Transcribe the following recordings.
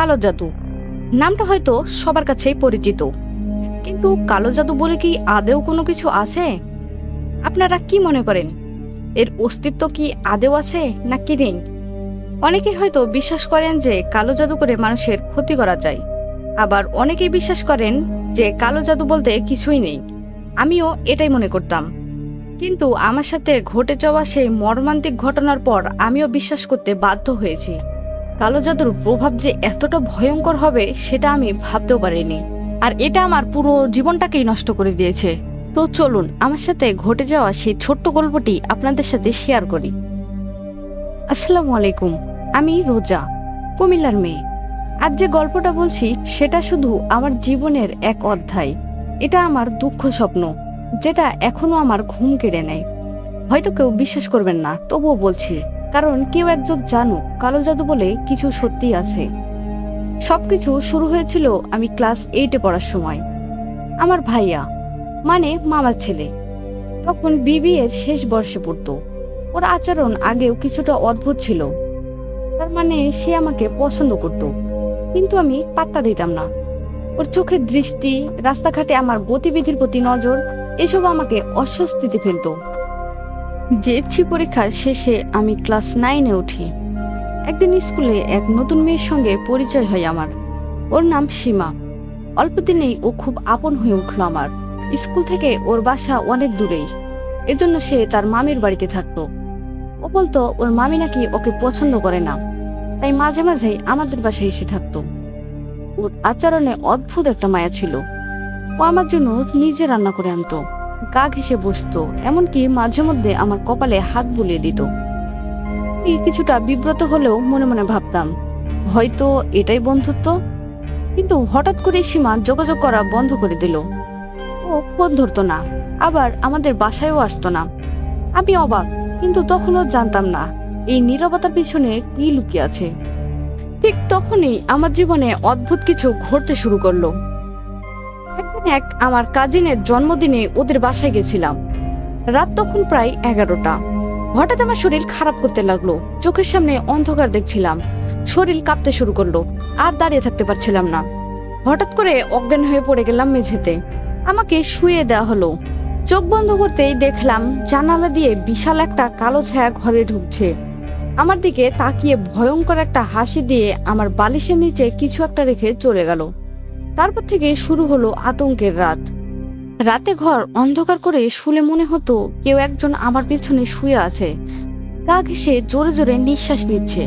কালো জাদু। নামটা হয়তো সবার কাছেই পরিচিত। কিন্তু কালো জাদু বলে কি আদেও কোনো কিছু আছে? আপনারা কি মনে করেন? এর অস্তিত্ব কি আদেও আছে না কি নেই? অনেকেই হয়তো বিশ্বাস করেন যে কালো জাদু করে মানুষের ক্ষতি করা যায়। আবার অনেকেই বিশ্বাস করেন যে কালো জাদু বলতে কিছুই নেই। আমিও এটাই মনে করতাম। কিন্তু আমার সাথে ঘটে যাওয়া সেই মর্মান্তিক ঘটনার পর আমিও বিশ্বাস করতে বাধ্য হয়েছি। কালো জাদুর প্রভাব যে এতটা ভয়ঙ্কর হবে, সেটা আমি ভাবতেও পারিনি। আর এটা আমার পুরো জীবনটাকেই নষ্ট করে দিয়েছে। তো চলুন, আমার সাথে ঘটে যাওয়া সেই ছোট্ট গল্পটি আপনাদের সাথে শেয়ার করি। আসসালামু আলাইকুম, আমি রোজা, কুমিল্লার মেয়ে। আজ যে গল্পটা বলছি, সেটা শুধু আমার জীবনের এক অধ্যায়। এটা আমার দুঃখ স্বপ্ন, যেটা এখনও আমার ঘুম কেড়ে নেয়। হয়তো কেউ বিশ্বাস করবেন না, তবুও বলছি। কারণ কেউ একজন জানুক, কালো জাদু বলে কিছু সত্যি আছে। সবকিছু শুরু হয়েছিল আমি ক্লাস এইটে পড়ার সময়। আমার ভাইয়া মানে মামার ছেলে, তখন বিবি এর শেষ বর্ষে পড়তো। ওর আচরণ আগেও কিছুটা অদ্ভুত ছিল। তার মানে সে আমাকে পছন্দ করত, কিন্তু আমি পাত্তা দিতাম না। ওর চোখের দৃষ্টি, রাস্তাঘাটে আমার গতিবিধির প্রতি নজর এসব আমাকে অস্বস্তিতে ফেলতো। জেএসসি পরীক্ষার শেষে আমি ক্লাস নাইনে উঠি। একদিন স্কুলে এক নতুন মেয়ের সঙ্গে পরিচয় হয় আমার। ওর নাম সীমা। অল্প দিনেই ও খুব আপন হয়ে উঠল আমার। স্কুল থেকে ওর বাসা অনেক দূরেই। এজন্য সে তার মামির বাড়িতে থাকতো। ও বলতো, ওর মামি নাকি ওকে পছন্দ করে না। তাই মাঝে মাঝেই আমাদের বাসায় এসে থাকতো। ওর আচরণে অদ্ভুত একটা মায়া ছিল। ও আমার জন্য নিজে রান্না করে আনতো। গা ঘেসে বসতো, এমনকি মাঝে মধ্যে আমার কপালে হাত বুলিয়ে দিত। কিছুটা বিব্রত হলেও মনে মনে ভাবতাম, হয়তো এটাই বন্ধুত্ব? কিন্তু হঠাৎ করে সীমা যোগাযোগ করা বন্ধ করে দিল। ও ফোন ধরতো না, আবার আমাদের বাসায়ও আসতো না। আমি অবাক, কিন্তু তখনও জানতাম না, এই নীরবতার পিছনে কি লুকিয়ে আছে। ঠিক তখনই আমার জীবনে অদ্ভুত কিছু ঘটতে শুরু করল। এক আমার কাজিনের জন্মদিনে ওদের বাসায় গেছিলাম। রাত তখন প্রায় এগারোটা। হঠাৎ আমার শরীর খারাপ করতে লাগল। চোখের সামনে অন্ধকার দেখছিলাম। শরীর কাঁপতে শুরু করল। আর দাঁড়িয়ে থাকতে পারছিলাম না। হঠাৎ করে অজ্ঞান হয়ে পড়ে গেলাম মেঝেতে। আমাকে শুয়ে দেওয়া হলো। চোখ বন্ধ করতেই দেখলাম জানালা দিয়ে বিশাল একটা কালো ছায়া ঘরে ঢুকছে। আমার দিকে তাকিয়ে ভয়ঙ্কর একটা হাসি দিয়ে আমার বালিশের নিচে কিছু একটা রেখে চলে গেল। তারপর থেকে শুরু হলো আতঙ্কের রাত। রাতে ঘর অন্ধকার করে শুলে মনে হতো কেউ একজন আমার পেছনে শুয়ে আছে। গা ঘেসে জোরে জোরে নিঃশ্বাস নিচ্ছে।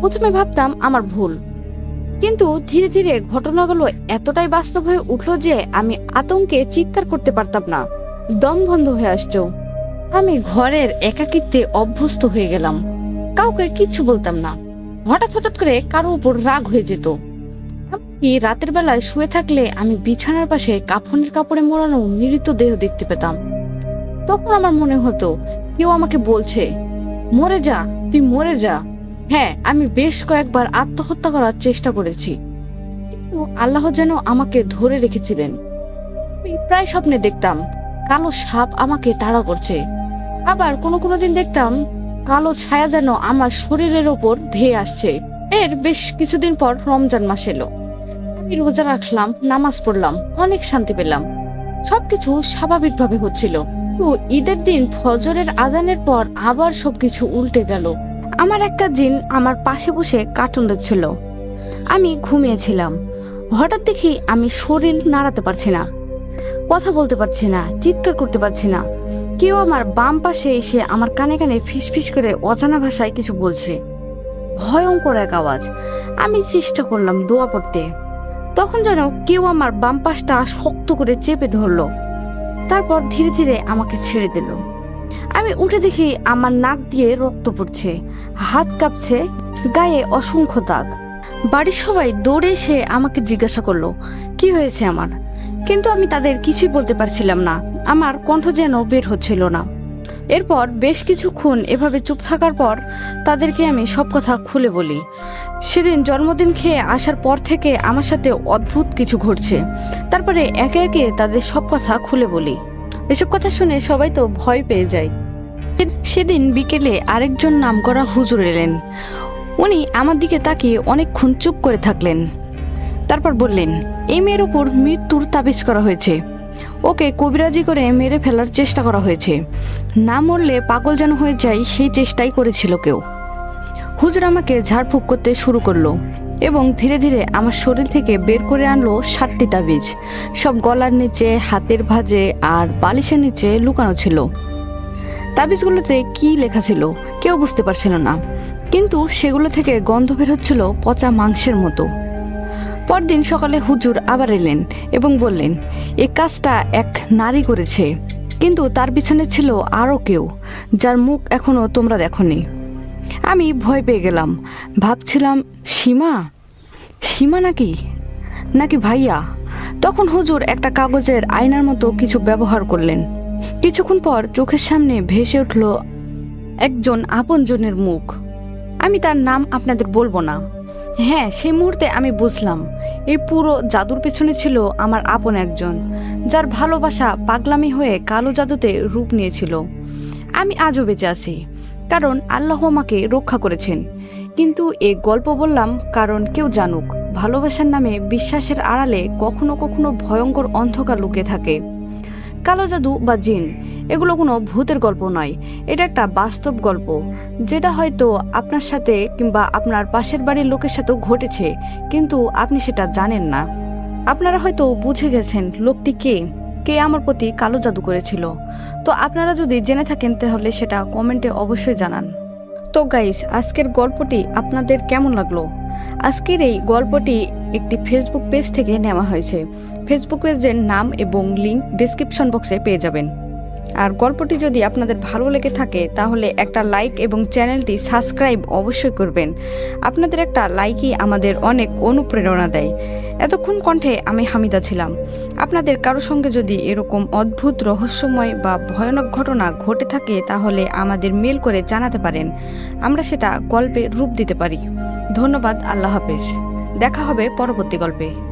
প্রথমে ভাবতাম আমার ভুল। কিন্তু ধীরে ধীরে ঘটনাগুলো এতটাই বাস্তব হয়ে উঠল যে আমি আতঙ্কে চিৎকার করতে পারতাম না। দম বন্ধ হয়ে আসছো আমি ঘরের একাকিত্বে অভ্যস্ত হয়ে গেলাম। কাউকে কিচ্ছু বলতাম না। হঠাৎ হঠাৎ করে কারও উপর রাগ হয়ে যেত। রাতের বেলায় শুয়ে থাকলে আমি বিছানার পাশে কাফনের কাপড়ে মোড়ানো মৃত দেহ দেখতে পেতাম। তখন আমার মনে হতো, কেউ আমাকে বলছে, মরে যা, তুই মরে যা। হ্যাঁ আমি বেশ কয়েকবার আত্মহত্যা করার চেষ্টা করেছি। কিন্তু আল্লাহ যেন আমাকে ধরে রেখেছিলেন। প্রায় স্বপ্নে দেখতাম, কালো সাপ আমাকে তাড়া করছে। আবার কোনো কোনো দিন দেখতাম, কালো ছায়া যেন আমার শরীরের ওপর ধেয়ে আসছে। এর বেশ কিছুদিন পর রমজান মাস এলো। আমি রোজা রাখলাম, নামাজ পড়লাম, অনেক শান্তি পেলাম। সবকিছু স্বাভাবিকভাবে হচ্ছিল। ঈদের দিন ফজরের আজানের পর আবার সবকিছু উল্টে গেল। আমার একটা জিন আমার পাশে বসে কার্টুন দেখছিল। আমি ঘুমিয়েছিলাম। হঠাৎ দেখি আমি শরীর নাড়াতে পারছি না। কথা বলতে পারছি না, চিৎকার করতে পারছি না। কেউ আমার বাম পাশে এসে আমার কানে কানে ফিসফিস করে অজানা ভাষায় কিছু বলছে। ভয়ঙ্কর এক আওয়াজ। আমি চেষ্টা করলাম দোয়া পড়তে তখন যেন কেউ আমার বাম পাশটা শক্ত করে চেপে ধরলো। তারপর ধীরে ধীরে আমাকে ছেড়ে দিল। আমি উঠে দেখি আমার নাক দিয়ে রক্ত পড়ছে, হাত কাঁপছে, গায়ে অসংখ্য দাগ। বাড়ির সবাই দৌড়ে এসে আমাকে জিজ্ঞাসা করল, কি হয়েছে আমার? কিন্তু আমি তাদের কিছুই বলতে পারছিলাম না। আমার কণ্ঠ যেন বের হচ্ছিল না। এরপর বেশ কিছুক্ষণ এভাবে চুপ থাকার পর তাদেরকে আমি সব কথা খুলে বলি। সেদিন জন্মদিন খেয়ে আসার পর থেকে আমার সাথে অদ্ভুত কিছু ঘটছে। তারপরে একে একে তাদের সব কথা খুলে বলি। এসব কথা শুনে সবাই তো ভয় পেয়ে যায়। সেদিন বিকেলে আরেকজন নামকরা হুজুর এলেন। উনি আমার দিকে তাকিয়ে অনেকক্ষণ চুপ করে থাকলেন। তারপর বললেন, এই মেয়ের ওপর মৃত্যুর তাবিজ করা হয়েছে। ওকে কবিরাজি করে মেরে ফেলার চেষ্টা করা হয়েছে। না মরলে পাগল যেন হয়ে যায় সেই চেষ্টাই করেছিল কেউ। হুজুর আমাকে ঝাড়ফুঁক করতে শুরু করল এবং ধীরে ধীরে আমার শরীর থেকে বের করে আনলো ষাটটি তাবিজ। সব গলার নিচে, হাতের ভাঁজে আর বালিশের নিচে লুকানো ছিল। তাবিজগুলোতে কি লেখা ছিল কেউ বুঝতে পারছিল না। কিন্তু সেগুলো থেকে গন্ধ বের হচ্ছিল পচা মাংসের মতো। পরদিন সকালে হুজুর আবার এলেন এবং বললেন, এ কাজটা এক নারী করেছে, কিন্তু তার পিছনে ছিল আরও কেউ, যার মুখ এখনও তোমরা দেখনি। আমি ভয় পেয়ে গেলাম। ভাবছিলাম, সীমা? সীমা নাকি? নাকি ভাইয়া? তখন হুজুর একটা কাগজের আয়নার মতো কিছু ব্যবহার করলেন। কিছুক্ষণ পর চোখের সামনে ভেসে উঠল একজন আপনজনের মুখ। আমি তার নাম আপনাদের বলব না। হ্যাঁ সেই মুহূর্তে আমি বুঝলাম। এই পুরো জাদুর পেছনে ছিল আমার আপন একজন, যার ভালোবাসা পাগলামি হয়ে কালো জাদুতে রূপ নিয়েছিল। আমি আজও বেঁচে আছি। কারণ আল্লাহ আমাকে রক্ষা করেছেন। কিন্তু এ গল্প বললাম কারণ কেউ জানুক, ভালোবাসার নামে বিশ্বাসের আড়ালে কখনো কখনো ভয়ঙ্কর অন্ধকার লুকে থাকে। কালো জাদু বা জিন, এগুলো কোনো ভূতের গল্প নয়, এটা একটা বাস্তব গল্প, যেটা হয়তো আপনার সাথে কিংবা আপনার পাশের বাড়ির লোকের সাথেও ঘটেছে, কিন্তু আপনি সেটা জানেন না। আপনারা হয়তো বুঝে গেছেন লোকটি কে। কে আমার প্রতি কালো জাদু করেছিল। তো আপনারা যদি জেনে থাকেন তাহলে সেটা কমেন্টে অবশ্যই জানান। তো গাইস, আজকের গল্পটি আপনাদের কেমন লাগল? আজকের এই গল্পটি একটি ফেসবুক পেজ থেকে নেওয়া হয়েছে। ফেসবুক পেজের নাম এবং লিংক ডিসক্রিপশন বক্সে পেয়ে যাবেন। আর গল্পটি যদি আপনাদের ভালো লেগে থাকে, তাহলে একটা লাইক এবং চ্যানেলটি সাবস্ক্রাইব অবশ্যই করবেন। আপনাদের একটা লাইকই আমাদের অনেক অনুপ্রেরণা দেয়। এতক্ষণ কণ্ঠে আমি হামিদা ছিলাম। আপনাদের কারও সঙ্গে যদি এরকম অদ্ভুত, রহস্যময় বা ভয়ানক ঘটনা ঘটে থাকে, তাহলে আমাদের মেল করে জানাতে পারেন। আমরা সেটা গল্পে রূপ দিতে পারি। ধন্যবাদ, আল্লাহ হাফেজ। দেখা হবে পরবর্তী গল্পে।